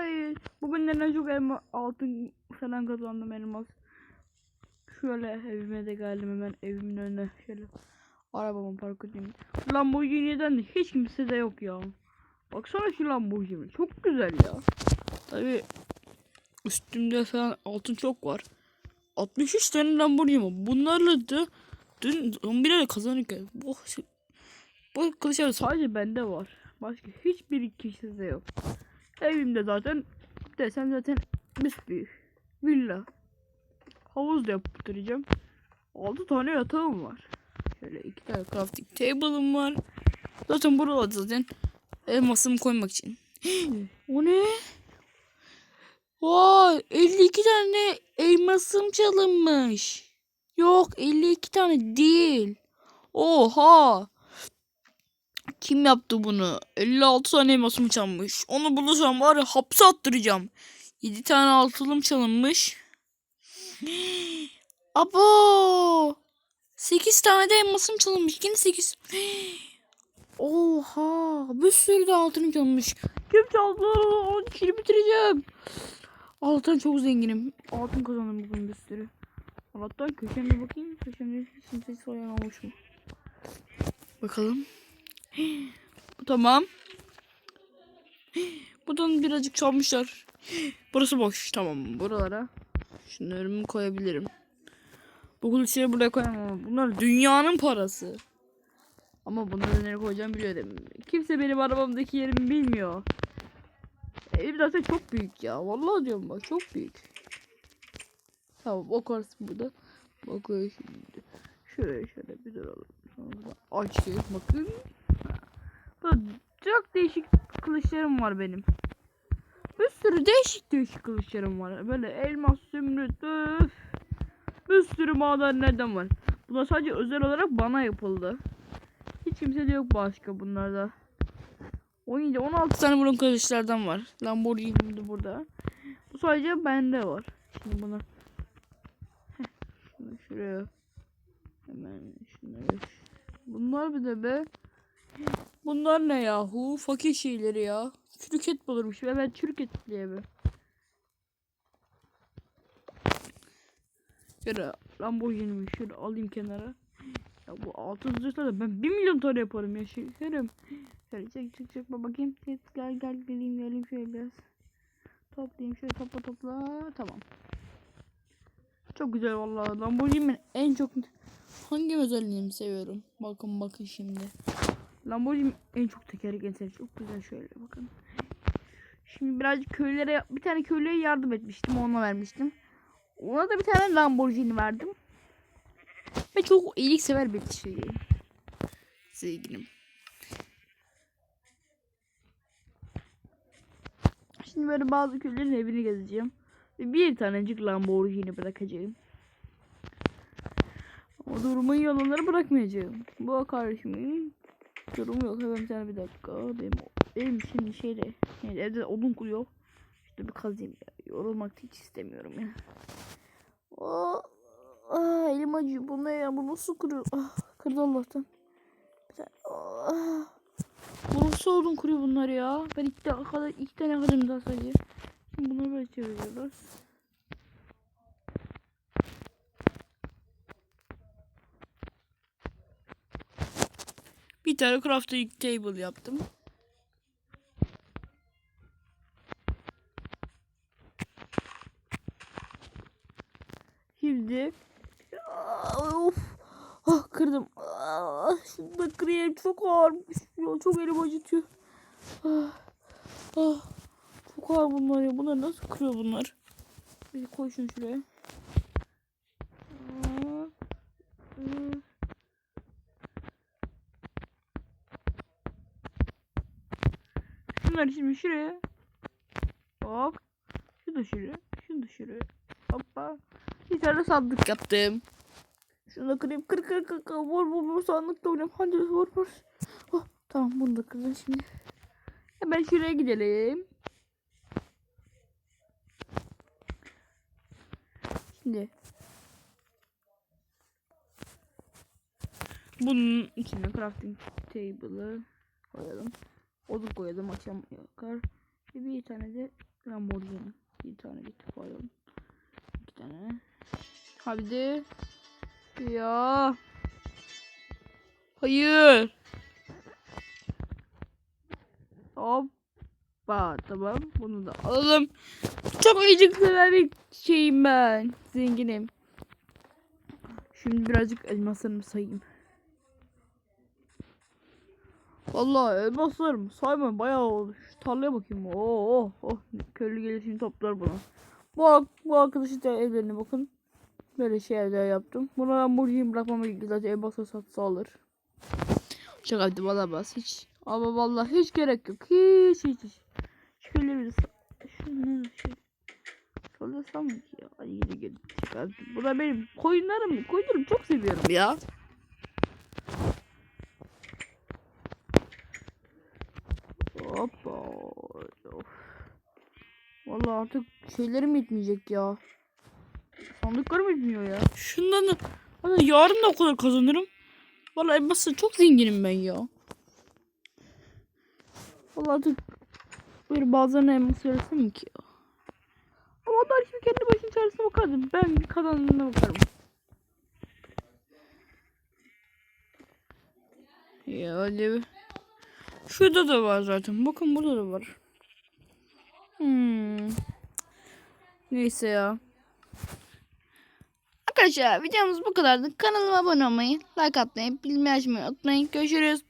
Ay bugün en çok elma altın falan kazandım elmas. Şöyle evime de geldim hemen evimin önüne şöyle arabamı park edeyim. Lamborghini'den de hiç kimse de yok ya. Baksana şu Lamborghini çok güzel ya. Tabi üstümde falan altın çok var. 63 tane Lamborghini. Bunlarla da dün zombilerle kazanırken bu bu kılıçlar sadece bende var. Başka hiçbir kişide yok. Evimde zaten desem zaten büyük villa. Havuz da yaptıracağım. 6 tane yatağım var. Şöyle iki tane crafting table'ım var. Zaten buralarda zaten elmasımı koymak için. o ne? Vay 52 tane elmasım çalınmış. Yok 52 tane değil. Oha. Kim yaptı bunu? 56 tane elmasımı çalmış. Onu bulursam var ya hapse attıracağım. 7 tane altılım çalınmış. Abo. 8 tane de elmasım çalınmış. Yine 8. Oha. Bir sürü de altın çalınmış. Kim çaldı? Onu kişiyi bitireceğim. Altın çok zenginim. Altın kazandım bugün bir sürü. Allah'tan köşeme bakayım. Köşemde kimse soyan olmuş mu? Bakalım. Tamam. Buradan birazcık çalmışlar. Burası boş. Tamam. Buralara şunları koyabilirim. Bu kılıçları buraya koyamam ama bunlar dünyanın parası. Ama bunları nereye koyacağım biliyorum. Kimse benim arabamdaki yerimi bilmiyor. Evim zaten çok büyük ya. Vallahi diyorum bak çok büyük. Tamam o karısı burada. Bakıyor şimdi. Şuraya şöyle bir duralım. Açtık bakın. Böyle çok değişik kılıçlarım var benim. Bir sürü değişik değişik kılıçlarım var. Böyle elmas, zümrüt, öf. Bir sürü madenlerden var. Bunlar sadece özel olarak bana yapıldı. Hiç kimse de yok başka bunlarda. 17, 16 tane bunun kılıçlardan var. Lamborghini burada. Bu sadece bende var. Şimdi bunu Heh, şuraya hemen şunları Bunlar bir de be. Bunlar ne yahu? Fakir şeyleri ya. Çürük et bulurmuş ve ben çürük et diye mi? Şöyle Lamborghini'mi şöyle alayım kenara. Ya bu altın zırhla ben 1 milyon tane yaparım ya şekerim. Şöyle çek çek çek bak bakayım. Gel gel gel geleyim geleyim şöyle biraz. Toplayayım şöyle topla topla. Tamam. Çok güzel vallahi. Lamborghini'nin en çok hangi özelliğini seviyorum? Bakın bakın şimdi. Lamborghini en çok tekerlek eseri. Çok güzel şöyle bakın. Şimdi birazcık köylere bir tane köylüye yardım etmiştim. Ona vermiştim. Ona da bir tane Lamborghini verdim. Ve çok iyilik sever bir şey. Sevgilim. Şimdi böyle bazı köylerin evini gezeceğim. Ve bir tanecik Lamborghini bırakacağım. O durumun yalanları bırakmayacağım. Bu kardeşimin durumu yok. Hemen bir tane bir dakika. Benim, benim şimdi şeyde yani evde odun kuruyor. İşte bir kazayım ya. Yorulmak hiç istemiyorum ya. Oh, ah, elim acıyor. Bu ne ya? Bu nasıl kırıyor? Ah, kırdı Allah'tan. Bir. Bu nasıl odun kuruyor bunlar ya? Ben iki tane kadar iki tane kadar daha sadece. Şimdi bunları böyle çeviriyoruz. Tane crafting table yaptım. Şimdi Aa, of ah, kırdım. Ah, de kırayım çok ağırmış. Çok elim acıtıyor. Ah, ah, çok ağır bunlar ya. Bunlar nasıl kırıyor bunlar? Bir koy şunu şuraya. Ah. Şunları şimdi şuraya. Hop. Şu da şuraya. Şu da şuraya. Hoppa. Bir tane sandık yaptım. Şunu da kırayım. Kır kır kır kır. Vur vur vur sandıkta oynayayım. Hadi vur vur. Oh, tamam bunu da kırdım şimdi. Hemen şuraya gidelim. Şimdi. Bunun içine crafting table'ı koyalım. Odun koyalım akşam yakar. Bir tane de Lamborghini. Bir tane git koyalım. İki tane. Hadi. Ya. Hayır. Hoppa tamam bunu da alalım. Çok acıklı bir şeyim ben. Zenginim. Şimdi birazcık elmaslarımı sayayım. Vallahi elmaslarım sayma bayağı oldu. Şu tarlaya bakayım. Oo, oh, oh. Köylü gelir şimdi toplar bunu. Bu, bu arkadaşı da evlerine bakın. Böyle şeyler yaptım. Buna Lamborghini bırakmama gerek yok. zaten elmasla satsa alır. Şaka yaptım alamaz hiç. Ama vallahi hiç gerek yok. Hiç hiç hiç. De sa- Şunu şey. Sorulasam mı ki ya? Hadi geri çıkarttım. Bu da benim koyunlarım. Koyunlarımı çok seviyorum ya. Hoppa. Vallahi artık şeylerim yetmeyecek ya. Sandıklarım yetmiyor ya. Şundan da Hadi yarın da o kadar kazanırım. Vallahi elmasla çok zenginim ben ya. Vallahi artık böyle bazılarına elmas versem ki ya. Ama onlar şimdi kendi başının çaresine bakardım. Ben kazandığına bakarım. Ya hadi. Şurada da var zaten. Bakın burada da var. Hmm. Neyse ya. Arkadaşlar videomuz bu kadardı. Kanalıma abone olmayı, like atmayı, bilmeyi açmayı unutmayın. Görüşürüz.